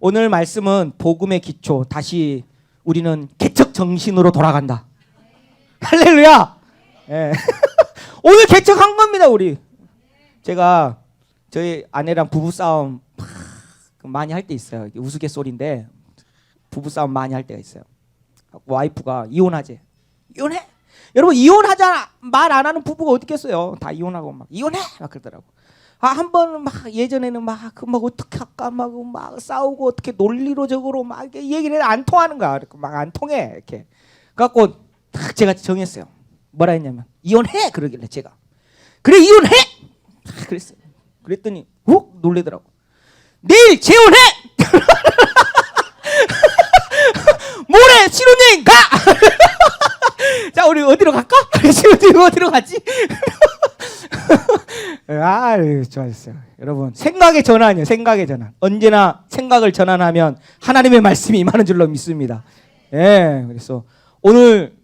오늘 말씀은 복음의 기초. 다시 우리는 개척 정신으로 돌아간다. 할렐루야. 예. 오늘 개척한 겁니다, 우리. 제가 저희 아내랑 부부 싸움 막 많이 할 때 있어요. 우스갯소리인데 부부 싸움 많이 할 때가 있어요. 와이프가 이혼하재. 이혼해. 여러분 이혼하자 말 안 하는 부부가 어디 있겠어요. 다 이혼하고 막 이혼해 막 그러더라고. 아 한 번은 막 예전에는 막 그 막 어떻게 할까 막, 막 싸우고 어떻게 논리로적으로 막 얘기를 안 통하는 거야. 막 안 통해 이렇게. 그래갖고 딱 제가 정했어요. 뭐라 했냐면 이혼해 그러길래 제가 그래 이혼해 딱 그랬어요. 그랬더니 훅 놀래더라고. 내일 재혼해. 모레 신혼여행 가. 자 우리 어디로 갈까? 지금 어디로 가지? 아 좋아졌어요. 여러분 생각의 전환이요. 생각의 전환. 언제나 생각을 전환하면 하나님의 말씀이 임하는 줄로 믿습니다. 예, 그래서 오늘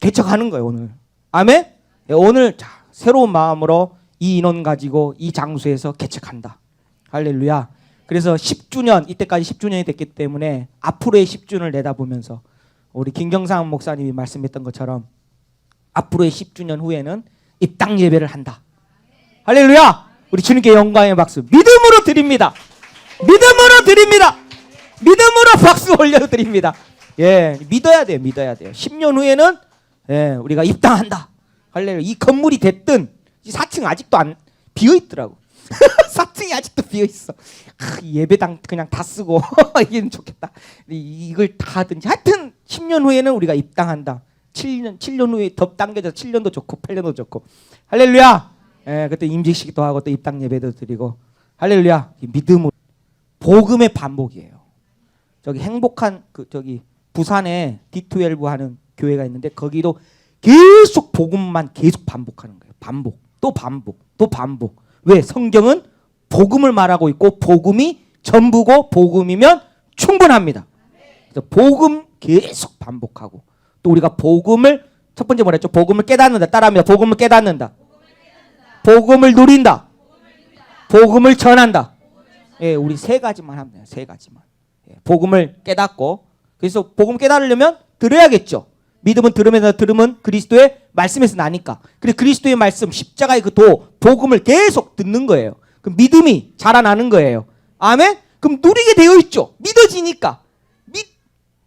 개척하는 거예요. 오늘 아멘. 예, 오늘 자 새로운 마음으로 이 인원 가지고 이 장소에서 개척한다. 할렐루야. 그래서 10주년 이때까지 10주년이 됐기 때문에 앞으로의 10주년을 내다보면서 우리 김경상 목사님이 말씀했던 것처럼 앞으로의 10주년 후에는 입당 예배를 한다. 할렐루야! 우리 주님께 영광의 박수 믿음으로 드립니다. 믿음으로 드립니다. 믿음으로 박수 올려드립니다. 예, 믿어야 돼요. 믿어야 돼요. 10년 후에는 예, 우리가 입당한다. 할렐루야. 이 건물이 됐든 이 4층 아직도 안 비어 있더라고. 4층이 아직도 비어 있어. 아, 예배당 그냥 다 쓰고 이기는 좋겠다. 이- 이걸 다 하든지 하여튼 10년 후에는 우리가 입당한다. 7년 7년 후에 더 당겨져 7년도 좋고 8년도 좋고 할렐루야. 예, 그때 임직식도 하고 또 입당 예배도 드리고 할렐루야. 이 믿음으로 복음의 반복이에요. 저기 행복한 그 저기 부산에 D12 하는 교회가 있는데 거기도 계속 복음만 계속 반복하는 거예요. 반복. 또 반복. 또 반복. 왜? 성경은 복음을 말하고 있고 복음이 전부고 복음이면 충분합니다. 그래서 복음 계속 반복하고 또 우리가 복음을 첫 번째 뭐랬죠? 복음을 깨닫는다. 따라합니다. 복음을 깨닫는다. 복음을 누린다. 복음을 전한다. 예, 우리 세 가지만 하면 돼요. 세 가지만. 예, 복음을 깨닫고 그래서 복음 깨달으려면 들어야겠죠. 믿음은 들으면서 들으면 그리스도의 말씀에서 나니까. 그래 그리스도의 말씀 십자가의 그 도 복음을 계속 듣는 거예요. 그 믿음이 자라나는 거예요. 아멘. 그럼 누리게 되어 있죠. 믿어지니까. 믿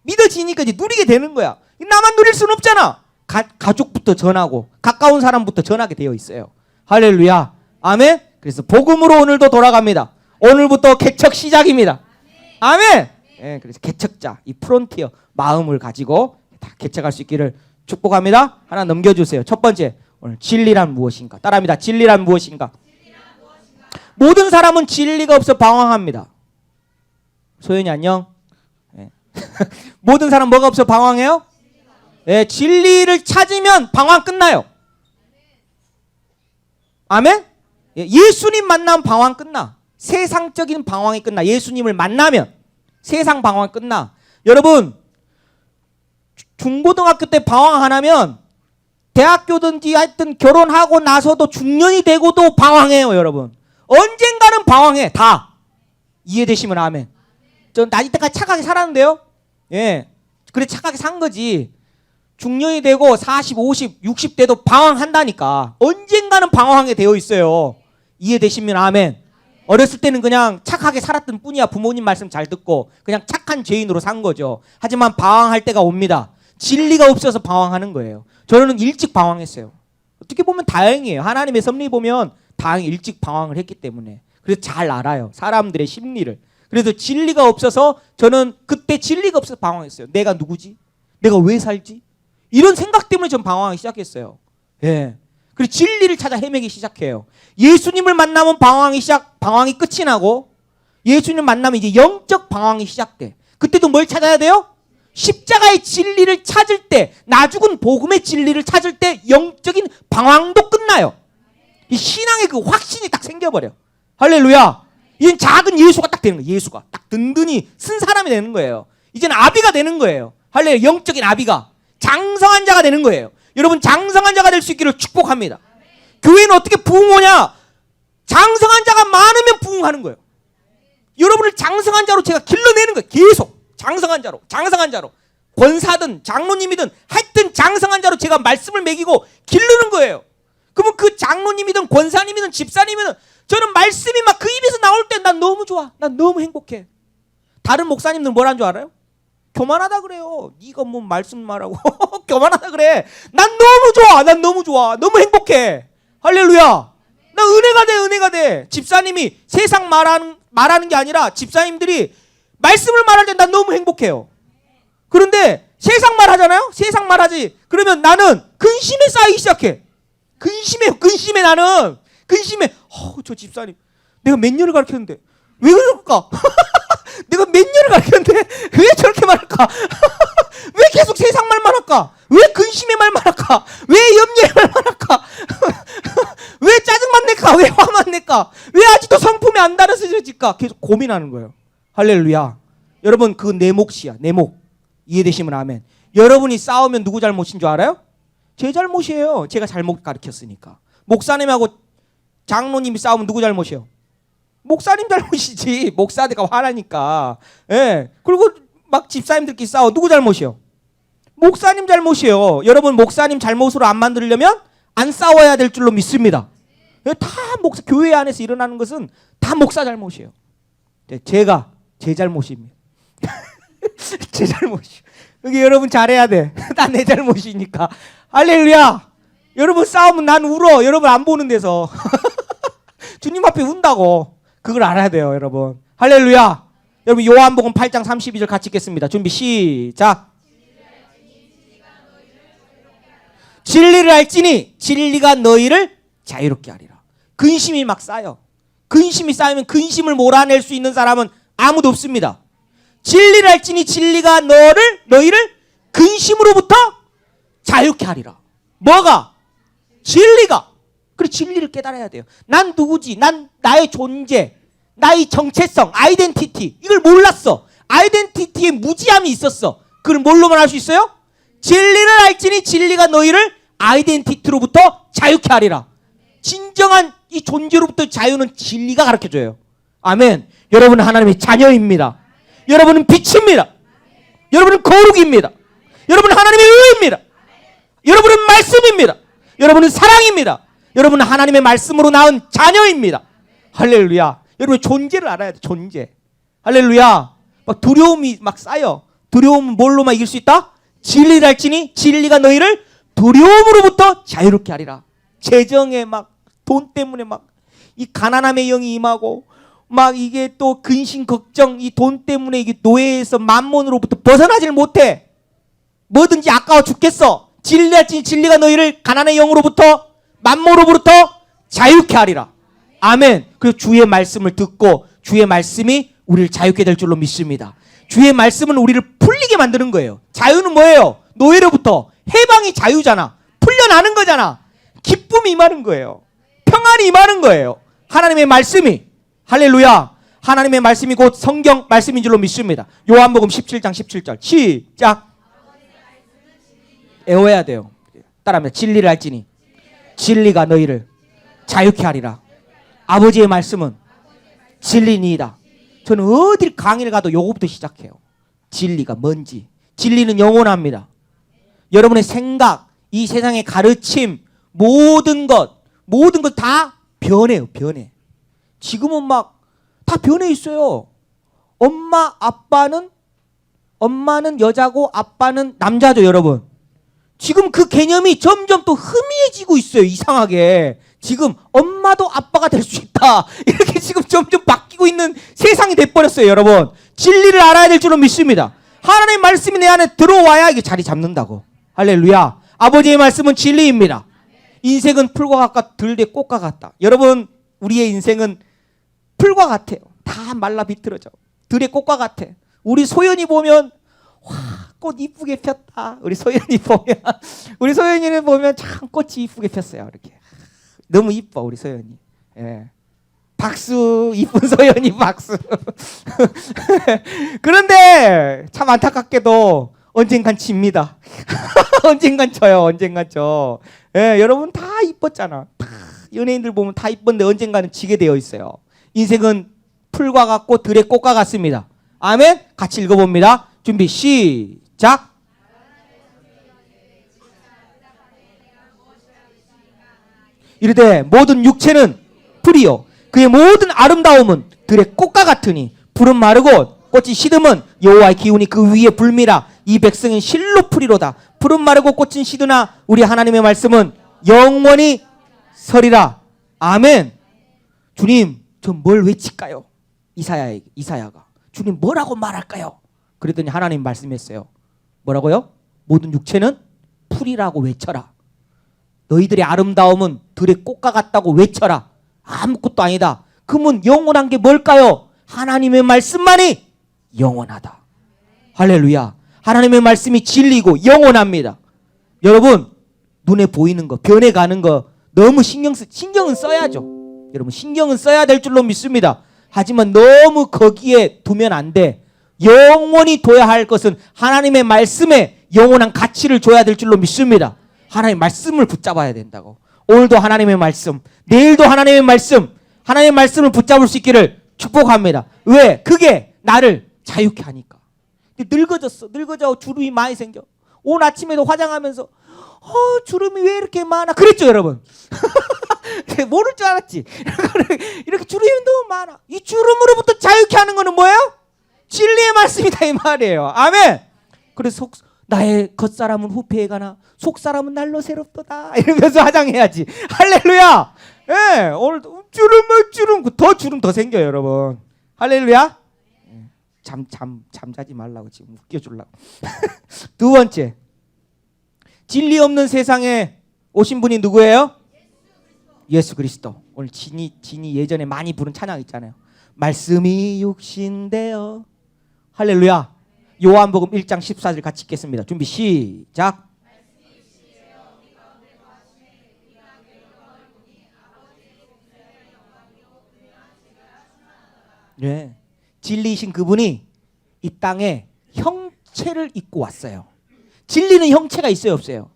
믿어지니까 이제 누리게 되는 거야. 나만 누릴 수는 없잖아. 가, 가족부터 전하고 가까운 사람부터 전하게 되어 있어요. 할렐루야. 아멘. 그래서 복음으로 오늘도 돌아갑니다. 오늘부터 개척 시작입니다. 아멘. 예, 그래서 개척자 이 프론티어 마음을 가지고 다 개척할 수 있기를 축복합니다. 하나 넘겨주세요. 첫 번째 오늘 진리란 무엇인가? 따라합니다. 진리란 무엇인가? 모든 사람은 진리가 없어 방황합니다. 소연이 안녕. 예. 모든 사람 뭐가 없어 방황해요? 예, 진리를 찾으면 방황 끝나요. 아멘? 예, 예수님 만나면 방황 끝나. 세상적인 방황이 끝나. 예수님을 만나면 세상 방황 끝나. 여러분 주- 중고등학교 때 방황 안 하면 대학교든지 하여튼 결혼하고 나서도 중년이 되고도 방황해요, 여러분. 언젠가는 방황해. 다. 이해되시면 아멘. 전 나이 때까지 착하게 살았는데요. 예. 그래 착하게 산 거지. 중년이 되고 40, 50, 60대도 방황한다니까. 언젠가는 방황하게 되어 있어요. 이해되시면 아멘. 어렸을 때는 그냥 착하게 살았던 뿐이야. 부모님 말씀 잘 듣고 그냥 착한 죄인으로 산 거죠. 하지만 방황할 때가 옵니다. 진리가 없어서 방황하는 거예요. 저는 일찍 방황했어요. 어떻게 보면 다행이에요. 하나님의 섭리 보면 다행 일찍 방황을 했기 때문에. 그래서 잘 알아요. 사람들의 심리를. 그래서 진리가 없어서 저는 그때 진리가 없어서 방황했어요. 내가 누구지? 내가 왜 살지? 이런 생각 때문에 전 방황하기 시작했어요. 예. 그리고 진리를 찾아 헤매기 시작해요. 예수님을 만나면 방황이 시작, 방황이 끝이 나고 예수님 만나면 이제 영적 방황이 시작돼. 그때도 뭘 찾아야 돼요? 십자가의 진리를 찾을 때, 나 죽은 복음의 진리를 찾을 때 영적인 방황도 끝나요. 이 신앙의 그 확신이 딱 생겨버려. 할렐루야. 이젠 작은 예수가 딱 되는 거예요. 예수가 딱 든든히 쓴 사람이 되는 거예요. 이제는 아비가 되는 거예요. 할렐루야. 영적인 아비가 장성한 자가 되는 거예요. 여러분 장성한 자가 될 수 있기를 축복합니다. 교회는 어떻게 부흥하냐? 장성한 자가 많으면 부흥하는 거예요. 여러분을 장성한 자로 제가 길러내는 거예요. 계속 장성한 자로, 장성한 자로. 권사든 장로님이든 하여튼 장성한 자로 제가 말씀을 먹이고 기르는 거예요. 그러면 그 장로님이든 권사님이든 집사님이든 저는 말씀이 막 그 입에서 나올 때 난 너무 좋아. 난 너무 행복해. 다른 목사님들 뭐라는 줄 알아요? 교만하다 그래요. 네가 뭐 말씀 말하고 교만하다 그래. 난 너무 좋아. 난 너무 좋아. 너무 행복해. 할렐루야. 나 은혜가 돼. 은혜가 돼. 집사님이 세상 말하는 말하는 게 아니라 집사님들이 말씀을 말할 때 난 너무 행복해요. 그런데 세상 말 하잖아요? 세상 말 하지. 그러면 나는 근심에 쌓이기 시작해. 근심해, 근심해 나는. 근심해. 어, 저 집사님. 내가 몇 년을 가르쳤는데 왜 그럴까? 내가 몇 년을 가르쳤는데 왜 저렇게 말할까? 왜 계속 세상 말만 할까? 왜 근심의 말만 할까? 왜 염려의 말만 할까? 왜 짜증만 낼까? 왜 화만 낼까? 왜 아직도 성품이 안 달아서질까? 계속 고민하는 거예요. 할렐루야. 여러분 그 내 몫이야. 내 몫. 이해되시면 아멘. 여러분이 싸우면 누구 잘못인 줄 알아요? 제 잘못이에요. 제가 잘못 가르쳤으니까. 목사님하고 장로님이 싸우면 누구 잘못이에요? 목사님 잘못이지. 목사들가 화나니까. 예. 그리고 막 집사님들끼리 싸워. 누구 잘못이요? 목사님 잘못이에요. 여러분 목사님 잘못으로 안 만들려면 안 싸워야 될 줄로 믿습니다. 예, 다 목사 교회 안에서 일어나는 것은 다 목사 잘못이에요. 네, 제가 제 잘못입니다. 제 잘못이. 여기 여러분 잘해야 돼. 다 내 잘못이니까. 할렐루야. 여러분 싸우면 난 울어. 여러분 안 보는 데서. 주님 앞에 운다고. 그걸 알아야 돼요, 여러분. 할렐루야. 여러분 요한복음 8장 32절 같이 읽겠습니다. 준비 시작. 진리를 알지니 진리가 너희를 자유롭게 하리라. 근심이 막 쌓여. 근심이 쌓이면 근심을 몰아낼 수 있는 사람은 아무도 없습니다. 진리를 알지니 진리가 너를 너희를 근심으로부터 자유케 하리라. 뭐가? 진리가. 그래 진리를 깨달아야 돼요. 난 누구지? 난 나의 존재, 나의 정체성, 아이덴티티 이걸 몰랐어. 아이덴티티에 무지함이 있었어. 그걸 뭘로만 할 수 있어요? 진리를 알지니 진리가 너희를 아이덴티티로부터 자유케 하리라. 진정한 이 존재로부터 자유는 진리가 가르쳐 줘요. 아멘. 여러분은 하나님의 자녀입니다. 여러분은 빛입니다. 여러분은 거룩입니다. 여러분은 하나님의 의입니다. 여러분은 말씀입니다. 여러분은 사랑입니다. 여러분은 하나님의 말씀으로 낳은 자녀입니다. 할렐루야. 여러분의 존재를 알아야 돼. 존재. 할렐루야. 막 두려움이 막 쌓여. 두려움은 뭘로만 이길 수 있다? 진리를 알지니 진리가 너희를 두려움으로부터 자유롭게 하리라. 재정에 막 돈 때문에 막 이 가난함의 영이 임하고 막 이게 또 근심 걱정 이 돈 때문에 이게 노예에서 만몬으로부터 벗어나질 못해. 뭐든지 아까워 죽겠어. 진리할지 진리가 너희를 가난의 영으로부터 만모로부터 자유케 하리라. 아멘. 그리고 주의 말씀을 듣고 주의 말씀이 우리를 자유케 될 줄로 믿습니다. 주의 말씀은 우리를 풀리게 만드는 거예요. 자유는 뭐예요? 노예로부터 해방이 자유잖아. 풀려나는 거잖아. 기쁨이 임하는 거예요. 평안이 임하는 거예요. 하나님의 말씀이 할렐루야. 하나님의 말씀이 곧 성경 말씀인 줄로 믿습니다. 요한복음 17장 17절. 시작. 애워야 돼요. 따라합니다. 진리를 알지니 진리가 너희를 자유케 하리라. 아버지의 말씀은 진리니이다. 저는 어딜 강의를 가도 요거부터 시작해요. 진리가 뭔지. 진리는 영원합니다. 여러분의 생각, 이 세상의 가르침, 모든 것, 모든 것 다 변해요, 변해. 지금은 막 다 변해 있어요. 엄마, 아빠는, 엄마는 여자고 아빠는 남자죠, 여러분. 지금 그 개념이 점점 또 흐미해지고 있어요. 이상하게. 지금 엄마도 아빠가 될 수 있다. 이렇게 지금 점점 바뀌고 있는 세상이 돼버렸어요, 여러분. 진리를 알아야 될 줄은 믿습니다. 하나님의 말씀이 내 안에 들어와야 이게 자리 잡는다고. 할렐루야. 아버지의 말씀은 진리입니다. 인생은 풀과 같다, 들대 꽃과 같다. 여러분, 우리의 인생은 풀과 같아요. 다 말라 비틀어져. 들의 꽃과 같아. 우리 소연이 보면 와, 꽃 이쁘게 폈다. 우리 소연이 보면 우리 소연이를 보면 참 꽃이 이쁘게 폈어요. 이렇게 너무 이뻐 우리 소연이. 예. 박수 이쁜 소연이 박수. 그런데 참 안타깝게도 언젠간 집니다. 언젠간 져요. 언젠간 져. 예, 여러분 다 이뻤잖아. 다 연예인들 보면 다 이쁜데 언젠가는 지게 되어 있어요. 인생은 풀과 같고 들의 꽃과 같습니다. 아멘. 같이 읽어봅니다. 준비 시작. 이르되 모든 육체는 풀이요. 그의 모든 아름다움은 들의 꽃과 같으니 풀은 마르고 꽃이 시듬은 여호와의 기운이 그 위에 불미라 이 백성은 실로 풀이로다. 풀은 마르고 꽃은 시드나 우리 하나님의 말씀은 영원히 서리라. 아멘. 주님 저 뭘 외칠까요? 이사야 이사야가. 주님 뭐라고 말할까요? 그랬더니 하나님 말씀했어요 뭐라고요 모든 육체는 풀이라고 외쳐라 너희들의 아름다움은 들의 꽃과 같다고 외쳐라. 아무것도 아니다. 그러면 영원한 게 뭘까요? 하나님의 말씀만이 영원하다. 할렐루야. 하나님의 말씀이 진리고 영원합니다. 여러분 눈에 보이는 거, 변해가는 거 너무 신경 쓰 신경은 써야죠. 여러분 신경은 써야 될 줄로 믿습니다. 하지만 너무 거기에 두면 안 돼. 영원히 둬야 할 것은 하나님의 말씀에 영원한 가치를 줘야 될 줄로 믿습니다. 하나님의 말씀을 붙잡아야 된다고. 오늘도 하나님의 말씀, 내일도 하나님의 말씀, 하나님의 말씀을 붙잡을 수 있기를 축복합니다. 왜? 그게 나를 자유케 하니까. 늙어졌어. 늙어져 주름이 많이 생겨. 오늘 아침에도 화장하면서 어, 주름이 왜 이렇게 많아? 그랬죠, 여러분. 모를 줄 알았지. 이렇게 주름이 너무 많아. 이 주름으로부터 자유케 하는 거는 뭐예요? 진리의 말씀이다 이 말이에요. 아멘. 그래서 속, 나의 겉사람은 후패에 가나? 속사람은 날로 새롭도다. 이러면서 화장해야지. 할렐루야! 예 오늘 주름은 주름 더 주름 더 생겨요 여러분. 할렐루야! 잠 잠 잠자지 말라고 지금 웃겨 주려고. 두 번째. 진리 없는 세상에 오신 분이 누구예요? 예수 그리스도. 오늘 진이 진이 예전에 많이 부른 찬양 있잖아요. 말씀이 육신되어 할렐루야 요한복음 1장 14절 같이 읽겠습니다. 준비 시작. 네. 진리이신 그분이 이 땅에 형체를 입고 왔어요. 진리는 형체가 있어요, 없어요?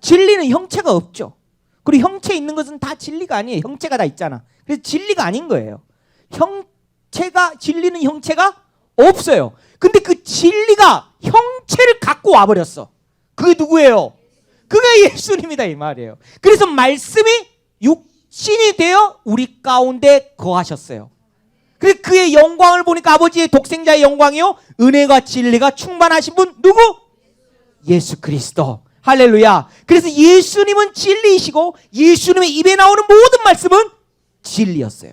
진리는 형체가 없죠. 그리고 형체 있는 것은 다 진리가 아니에요. 형체가 다 있잖아. 그래서 진리가 아닌 거예요. 형체가 진리는 형체가 없어요. 근데 그 진리가 형체를 갖고 와버렸어. 그게 누구예요? 그게 예수님이다 이 말이에요. 그래서 말씀이 육신이 되어 우리 가운데 거하셨어요. 그래서 그의 영광을 보니까 아버지의 독생자의 영광이요 은혜가 진리가 충만하신 분 누구? 예수 그리스도. 할렐루야. 그래서 예수님은 진리이시고 예수님의 입에 나오는 모든 말씀은 진리였어요.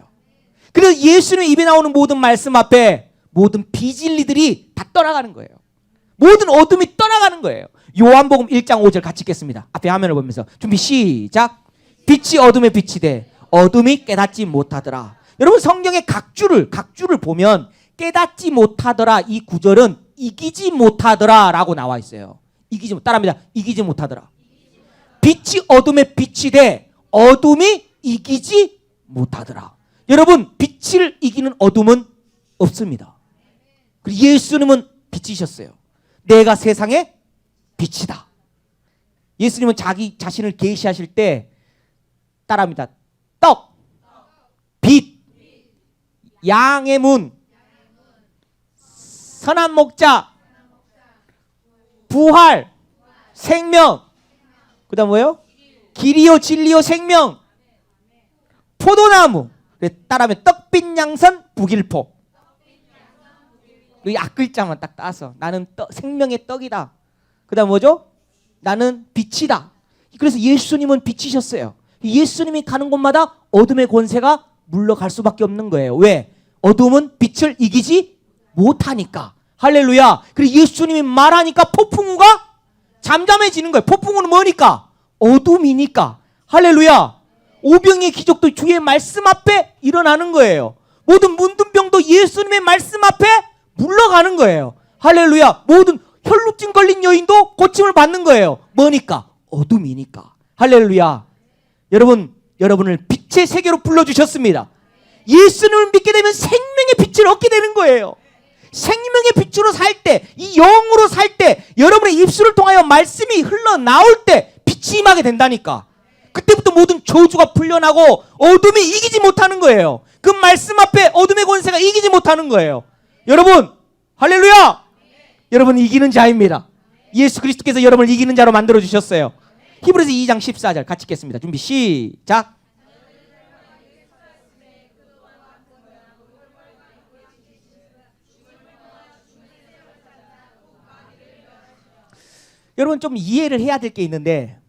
그래서 예수님의 입에 나오는 모든 말씀 앞에 모든 비진리들이 다 떠나가는 거예요. 모든 어둠이 떠나가는 거예요. 요한복음 1장 5절 같이 읽겠습니다. 앞에 화면을 보면서 준비 시작. 빛이 어둠에 빛이 돼 어둠이 깨닫지 못하더라. 여러분 성경의 각 줄을 각 줄을 보면 깨닫지 못하더라 이 구절은 이기지 못하더라라고 나와 있어요. 이기지 못 따라합니다. 이기지 못하더라. 빛이 어둠에 빛이 돼 어둠이 이기지 못하더라. 여러분 빛을 이기는 어둠은 없습니다. 예수님은 빛이셨어요. 내가 세상의 빛이다. 예수님은 자기 자신을 계시하실 때 따라합니다. 떡, 빛, 양의 문, 선한 목자, 부활, 생명. 그다음 뭐예요? 길이요 진리요 생명. 포도나무. 따라하면 떡빛 양선 북일포. 이 앞글자만 딱 따서 나는 떡, 생명의 떡이다. 그다음 뭐죠? 나는 빛이다. 그래서 예수님은 빛이셨어요. 예수님이 가는 곳마다 어둠의 권세가 물러갈 수밖에 없는 거예요. 왜? 어둠은 빛을 이기지 못하니까. 할렐루야. 그리고 예수님이 말하니까 폭풍우가 잠잠해지는 거예요. 폭풍우는 뭐니까? 어둠이니까. 할렐루야. 오병의 기적도 주의 말씀 앞에 일어나는 거예요. 모든 문둥병도 예수님의 말씀 앞에 물러가는 거예요. 할렐루야. 모든 혈루증 걸린 여인도 고침을 받는 거예요. 뭐니까? 어둠이니까. 할렐루야. 여러분, 여러분을 빛의 세계로 불러주셨습니다. 예수님을 믿게 되면 생명의 빛을 얻게 되는 거예요. 생명의 빛으로 살 때, 이 영으로 살 때, 여러분의 입술을 통하여 말씀이 흘러나올 때 빛이 임하게 된다니까. 그때부터 모든 저주가 풀려나고 어둠이 이기지 못하는 거예요. 그 말씀 앞에 어둠의 권세가 이기지 못하는 거예요. 여러분, 할렐루야! 여러분 이기는 자입니다. 예수 그리스도께서 여러분을 이기는 자로 만들어 주셨어요. 히브리서 2장 14절 같이 읽겠습니다. 준비 시작. 여러분 좀 이해를 해야 될 게 있는데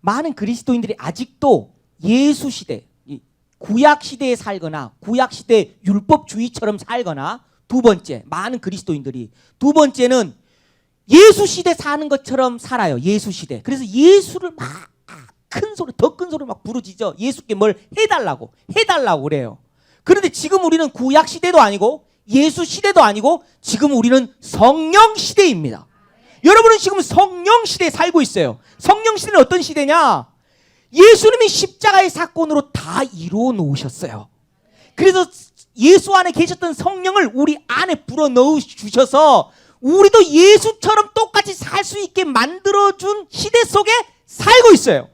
많은 그리스도인들이 아직도 예수 시대, 이 구약 시대에 살거나 구약 시대 율법주의처럼 살거나 두 번째 많은 그리스도인들이 두 번째는 예수 시대 사는 것처럼 살아요. 예수 시대. 그래서 예수를 막 큰 소리, 더 큰 소리 막 부르짖어. 예수께 뭘 해달라고, 해달라고 그래요. 그런데 지금 우리는 구약 시대도 아니고 예수 시대도 아니고 지금 우리는 성령 시대입니다. 여러분은 지금 성령 시대에 살고 있어요. 성령 시대는 어떤 시대냐? 예수님이 십자가의 사건으로 다 이루어 놓으셨어요. 그래서 예수 안에 계셨던 성령을 우리 안에 불어 넣어 주셔서 우리도 예수처럼 똑같이 살 수 있게 만들어 준 시대 속에 살고 있어요.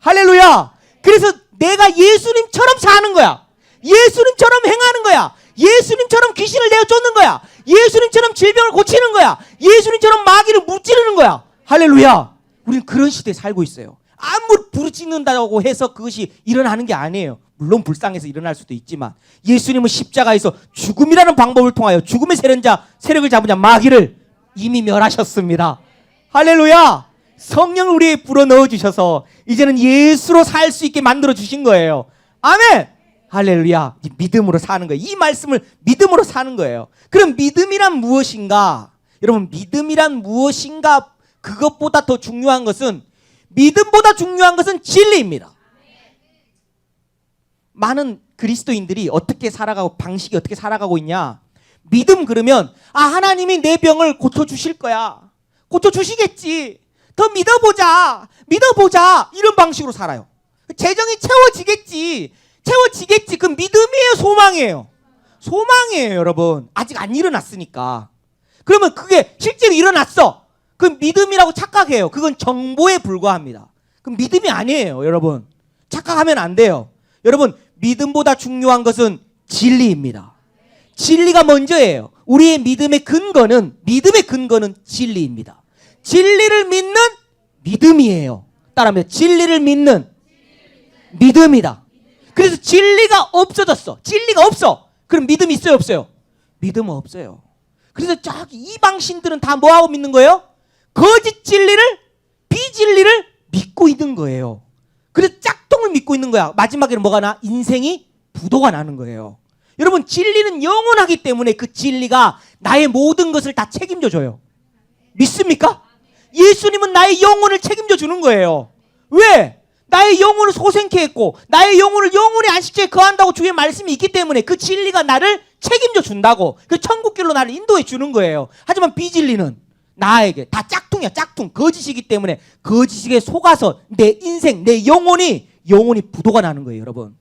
할렐루야. 그래서 내가 예수님처럼 사는 거야. 예수님처럼 행하는 거야. 예수님처럼 귀신을 내어 쫓는 거야. 예수님처럼 질병을 고치는 거야. 예수님처럼 마귀를 무찌르는 거야. 할렐루야. 우리는 그런 시대에 살고 있어요. 아무리 부르짖는다고 해서 그것이 일어나는 게 아니에요. 물론 불쌍해서 일어날 수도 있지만 예수님은 십자가에서 죽음이라는 방법을 통하여 죽음의 세련자 세력을 잡은 자 마귀를 이미 멸하셨습니다. 할렐루야. 성령을 우리에 불어 넣어 주셔서 이제는 예수로 살 수 있게 만들어 주신 거예요. 아멘. 할렐루야. 이 믿음으로 사는 거예요. 이 말씀을 믿음으로 사는 거예요. 그럼 믿음이란 무엇인가? 여러분 믿음이란 무엇인가? 그것보다 더 중요한 것은 믿음보다 중요한 것은 진리입니다. 많은 그리스도인들이 어떻게 살아가고 방식이 어떻게 살아가고 있냐? 믿음 그러면 아 하나님이 내 병을 고쳐 주실 거야. 고쳐 주시겠지. 더 믿어보자. 믿어보자. 이런 방식으로 살아요. 재정이 채워지겠지. 채워지겠지. 그 믿음이에요, 소망이에요. 소망이에요, 여러분. 아직 안 일어났으니까. 그러면 그게 실제로 일어났어. 그 믿음이라고 착각해요. 그건 정보에 불과합니다. 그 믿음이 아니에요, 여러분. 착각하면 안 돼요. 여러분, 믿음보다 중요한 것은 진리입니다. 진리가 먼저예요. 우리의 믿음의 근거는 믿음의 근거는 진리입니다. 진리를 믿는 믿음이에요. 따라하면 진리를 믿는 믿음이다. 그래서 진리가 없어졌어. 진리가 없어. 그럼 믿음 있어요, 없어요? 믿음은 없어요. 그래서 저기 이방 신들은 다 뭐하고 믿는 거예요? 거짓 진리를 비진리를 믿고 있는 거예요. 믿고 있는 거야. 마지막에는 뭐가 나? 인생이 부도가 나는 거예요. 여러분 진리는 영원하기 때문에 그 진리가 나의 모든 것을 다 책임져 줘요. 믿습니까? 예수님은 나의 영혼을 책임져 주는 거예요. 왜? 나의 영혼을 소생케 했고 나의 영혼을 영혼의 안식처에 거한다고 주의 말씀이 있기 때문에 그 진리가 나를 책임져 준다고 그 천국 길로 나를 인도해 주는 거예요. 하지만 비진리는 나에게 다 짝퉁이야 짝퉁 거짓이기 때문에 거짓에 속아서 내 인생 내 영혼이 영혼이 부도가 나는 거예요 여러분.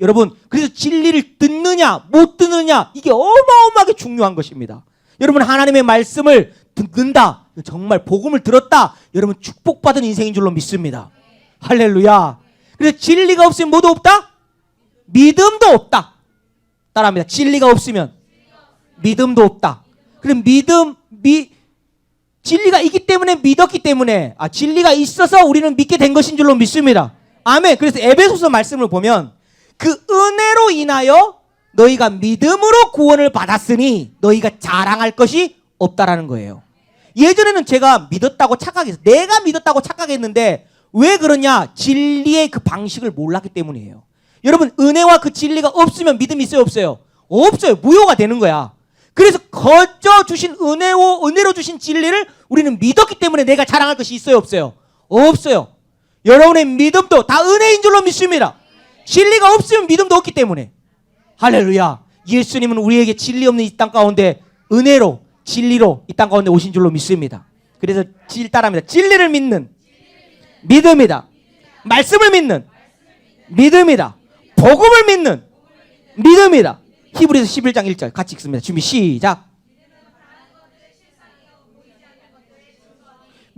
여러분 그래서 진리를 듣느냐 못 듣느냐 이게 어마어마하게 중요한 것입니다. 여러분 하나님의 말씀을 듣는다. 정말 복음을 들었다. 여러분 축복받은 인생인 줄로 믿습니다. 할렐루야. 그래서 진리가 없으면 뭐도 없다? 믿음도 없다. 따라합니다. 진리가 없으면 믿음도 없다. 그럼 믿음 미 진리가 있기 때문에 믿었기 때문에 아 진리가 있어서 우리는 믿게 된 것인 줄로 믿습니다. 아멘. 그래서 에베소서 말씀을 보면 그 은혜로 인하여 너희가 믿음으로 구원을 받았으니 너희가 자랑할 것이 없다라는 거예요. 예전에는 제가 믿었다고 착각했어. 내가 믿었다고 착각했는데 왜 그러냐? 진리의 그 방식을 몰랐기 때문이에요. 여러분 은혜와 그 진리가 없으면 믿음이 있어요, 없어요? 없어요. 무효가 되는 거야. 그래서 거저 주신 은혜로 은혜로 주신 진리를 우리는 믿었기 때문에 내가 자랑할 것이 있어요, 없어요? 없어요. 여러분의 믿음도 다 은혜인 줄로 믿습니다. 진리가 없으면 믿음도 없기 때문에. 할렐루야. 예수님은 우리에게 진리 없는 이 땅 가운데 은혜로 진리로 이 땅 가운데 오신 줄로 믿습니다. 그래서 질 따라합니다. 진리를 믿는 믿음이다. 말씀을 믿는 믿음이다. 복음을 믿는 믿음이다. 히브리서 11장 1절 같이 읽습니다. 준비 시작.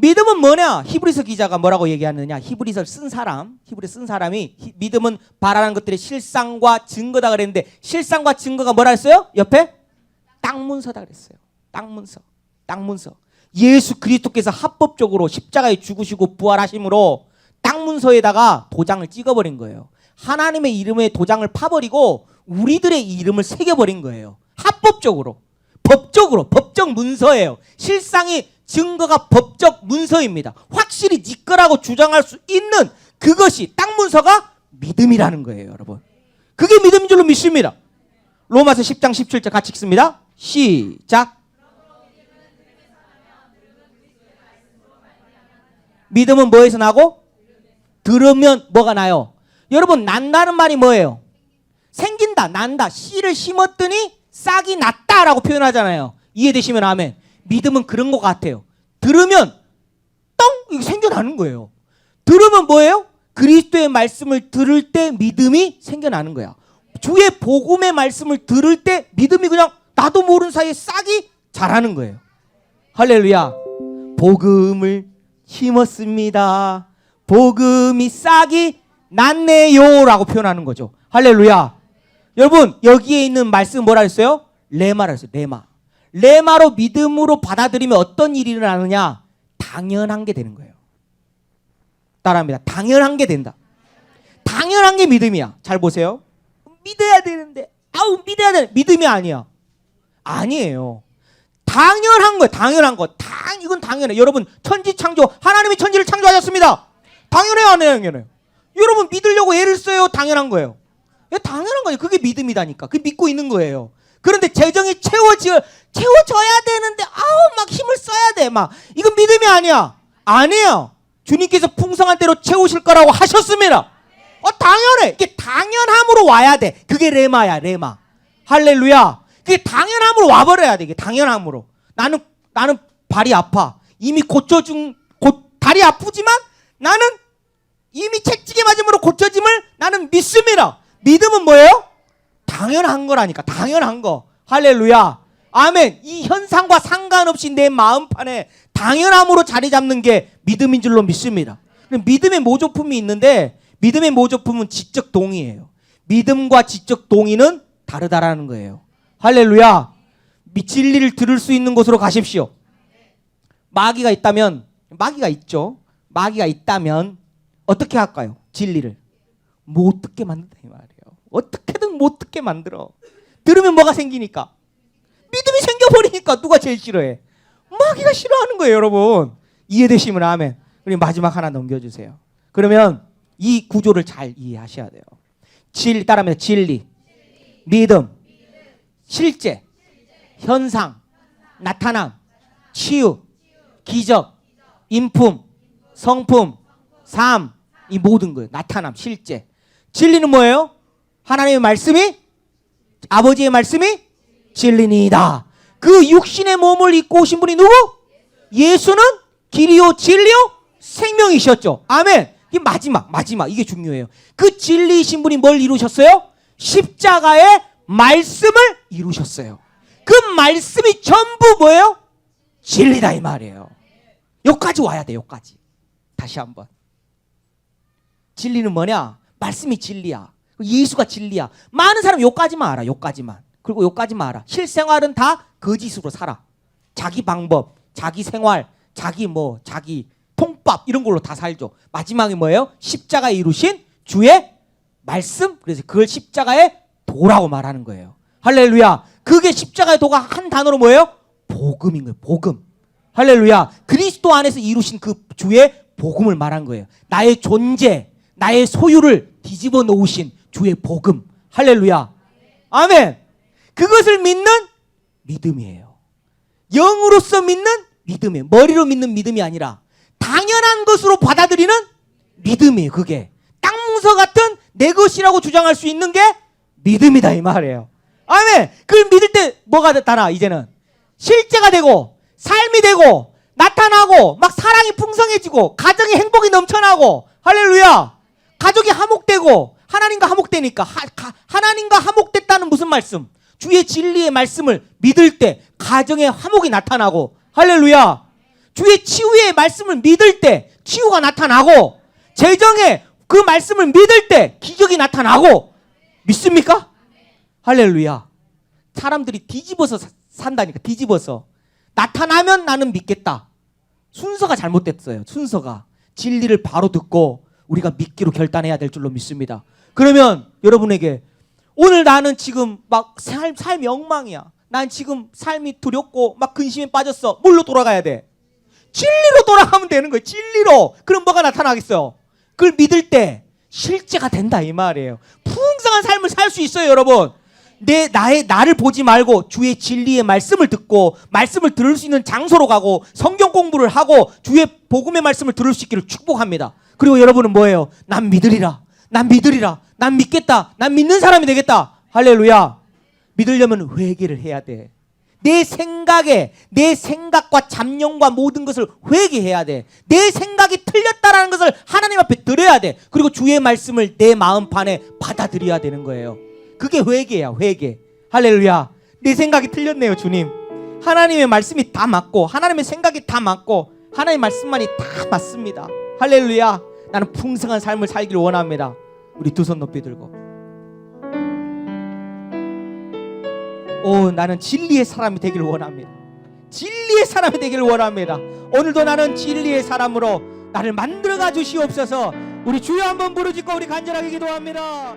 믿음은 뭐냐? 히브리서 기자가 뭐라고 얘기하느냐? 히브리서를 쓴 사람, 히브리 쓴 사람이 히- 믿음은 바라는 것들의 실상과 증거다 그랬는데 실상과 증거가 뭐라 했어요? 옆에 땅 문서다 그랬어요. 땅 문서. 땅 문서. 예수 그리스도께서 합법적으로 십자가에 죽으시고 부활하심으로 땅 문서에다가 도장을 찍어버린 거예요. 하나님의 이름에 도장을 파버리고 우리들의 이름을 새겨버린 거예요. 합법적으로. 법적으로. 법적 문서예요. 실상이 증거가 법적 문서입니다. 확실히 네 거라고 주장할 수 있는 그것이 땅 문서가 믿음이라는 거예요, 여러분. 그게 믿음인 줄로 믿습니다. 로마서 10장 17절 같이 읽습니다. 시작. 믿음은 뭐에서 나고? 들으면 뭐가 나요? 여러분 난다는 말이 뭐예요? 생긴다, 난다. 씨를 심었더니 싹이 났다라고 표현하잖아요. 이해되시면 아멘. 믿음은 그런 것 같아요. 들으면 똥 이게 생겨나는 거예요. 들으면 뭐예요? 그리스도의 말씀을 들을 때 믿음이 생겨나는 거야. 주의 복음의 말씀을 들을 때 믿음이 그냥 나도 모르는 사이에 싹이 자라는 거예요. 할렐루야. 복음을 심었습니다. 복음이 싹이 났네요라고 표현하는 거죠. 할렐루야. 여러분 여기에 있는 말씀 뭐라 했어요? 레마라 했어요. 레마. 레마로 믿음으로 받아들이면 어떤 일이 일어나느냐? 당연한 게 되는 거예요. 따라합니다. 당연한 게 된다. 당연한 게 믿음이야. 잘 보세요. 믿어야 되는데 아우 믿어야 돼. 믿음이 아니야. 아니에요. 당연한 거예요. 당연한 거. 당 이건 당연해. 여러분 천지 창조 하나님이 천지를 창조하셨습니다. 당연해요, 안 해요, 당연해요. 여러분 믿으려고 애를 써요. 당연한 거예요. 예, 당연한 거예요. 그게 믿음이다니까. 그 믿고 있는 거예요. 그런데 재정이 채워져 채워져야 되는데 아우 막 힘을 써야 돼. 막 이건 믿음이 아니야. 아니에요. 주님께서 풍성한 대로 채우실 거라고 하셨습니다. 어 당연해. 이게 당연함으로 와야 돼. 그게 레마야, 레마. 할렐루야. 그게 당연함으로 와버려야 돼. 이게 당연함으로. 나는 나는 발이 아파. 이미 고쳐준 곧 다리 아프지만 나는 이미 채찍에 맞음으로 고쳐짐을 나는 믿습니다. 믿음은 뭐예요? 당연한 거라니까. 당연한 거. 할렐루야. 아멘. 이 현상과 상관없이 내 마음판에 당연함으로 자리 잡는 게 믿음인 줄로 믿습니다. 믿음의 모조품이 있는데 믿음의 모조품은 지적 동의예요. 믿음과 지적 동의는 다르다라는 거예요. 할렐루야. 미- 진리를 들을 수 있는 곳으로 가십시오. 마귀가 있다면 마귀가 있죠. 마귀가 있다면 어떻게 할까요? 진리를 못 듣게 만든다 이 말이에요. 어떻게든 못 듣게 만들어. 들으면 뭐가 생기니까 믿음이 생겨버리니까 누가 제일 싫어해? 마귀가 싫어하는 거예요, 여러분. 이해되시면 아멘. 우리 마지막 하나 넘겨주세요. 그러면 이 구조를 잘 이해하셔야 돼요. 진 따라하면 진리, 믿음, 실제, 현상, 나타남, 치유, 기적, 인품, 성품, 삶, 이 모든 거예요. 나타남, 실제. 진리는 뭐예요? 하나님의 말씀이 아버지의 말씀이 진리니이다. 그 육신의 몸을 입고 오신 분이 누구? 예수는 길이요 진리요 생명이셨죠. 아멘. 이게 마지막 마지막 이게 중요해요. 그 진리이신 분이 뭘 이루셨어요? 십자가의 말씀을 이루셨어요. 그 말씀이 전부 뭐예요? 진리다 이 말이에요. 여기까지 와야 돼. 여기까지. 다시 한번. 진리는 뭐냐? 말씀이 진리야. 예수가 진리야. 많은 사람 요까지만 알아. 요까지만. 그리고 요까지만 알아. 실생활은 다 거짓으로 살아. 자기 방법, 자기 생활, 자기 뭐, 자기 통밥 이런 걸로 다 살죠. 마지막에 뭐예요? 십자가에 이루신 주의 말씀. 그래서 그걸 십자가의 도라고 말하는 거예요. 할렐루야. 그게 십자가의 도가 한 단어로 뭐예요? 복음인 거예요. 복음. 할렐루야. 그리스도 안에서 이루신 그 주의 복음을 말한 거예요. 나의 존재, 나의 소유를 뒤집어 놓으신 주의 복음. 할렐루야. 아멘. 그것을 믿는 믿음이에요. 영으로서 믿는 믿음이에요. 머리로 믿는 믿음이 아니라 당연한 것으로 받아들이는 믿음이에요. 그게 땅문서 같은 내 것이라고 주장할 수 있는 게 믿음이다 이 말이에요. 아멘. 그걸 믿을 때 뭐가 나타나 이제는 실제가 되고 삶이 되고 나타나고 막 사랑이 풍성해지고 가정의 행복이 넘쳐나고 할렐루야. 가족이 화목되고 하나님과 화목되니까 하, 가- 하나님과 화목됐다는 무슨 말씀? 주의 진리의 말씀을 믿을 때 가정의 화목이 나타나고 할렐루야. 주의 치유의 말씀을 믿을 때 치유가 나타나고 재정에 그 말씀을 믿을 때 기적이 나타나고 믿습니까? 할렐루야. 사람들이 뒤집어서 사- 산다니까 뒤집어서 나타나면 나는 믿겠다. 순서가 잘못됐어요. 순서가 진리를 바로 듣고 우리가 믿기로 결단해야 될 줄로 믿습니다. 그러면 여러분에게 오늘 나는 지금 막 삶, 삶이 엉망이야. 난 지금 삶이 두렵고 막 근심에 빠졌어. 뭘로 돌아가야 돼? 진리로 돌아가면 되는 거예요. 진리로. 그럼 뭐가 나타나겠어요? 그걸 믿을 때 실제가 된다 이 말이에요. 풍성한 삶을 살 수 있어요, 여러분. 내 나의 나를 보지 말고 주의 진리의 말씀을 듣고 말씀을 들을 수 있는 장소로 가고 성경 공부를 하고 주의 복음의 말씀을 들을 수 있기를 축복합니다. 그리고 여러분은 뭐예요? 난 믿으리라. 난 믿으리라. 난 믿겠다. 난 믿는 사람이 되겠다. 할렐루야. 믿으려면 회개를 해야 돼. 내 생각에 내 생각과 잡념과 모든 것을 회개해야 돼. 내 생각이 틀렸다라는 것을 하나님 앞에 드려야 돼. 그리고 주의 말씀을 내 마음판에 받아들여야 되는 거예요. 그게 회개야, 회개. 할렐루야. 내 생각이 틀렸네요, 주님. 하나님의 말씀이 다 맞고 하나님의 생각이 다 맞고 하나님의 말씀만이 다 맞습니다. 할렐루야. 나는 풍성한 삶을 살기를 원합니다. 우리 두 손 높이 들고. 오, 나는 진리의 사람이 되기를 원합니다. 진리의 사람이 되기를 원합니다. 오늘도 나는 진리의 사람으로 나를 만들어 가 주시옵소서. 우리 주여 한번 부르짖고 우리 간절하게 기도합니다.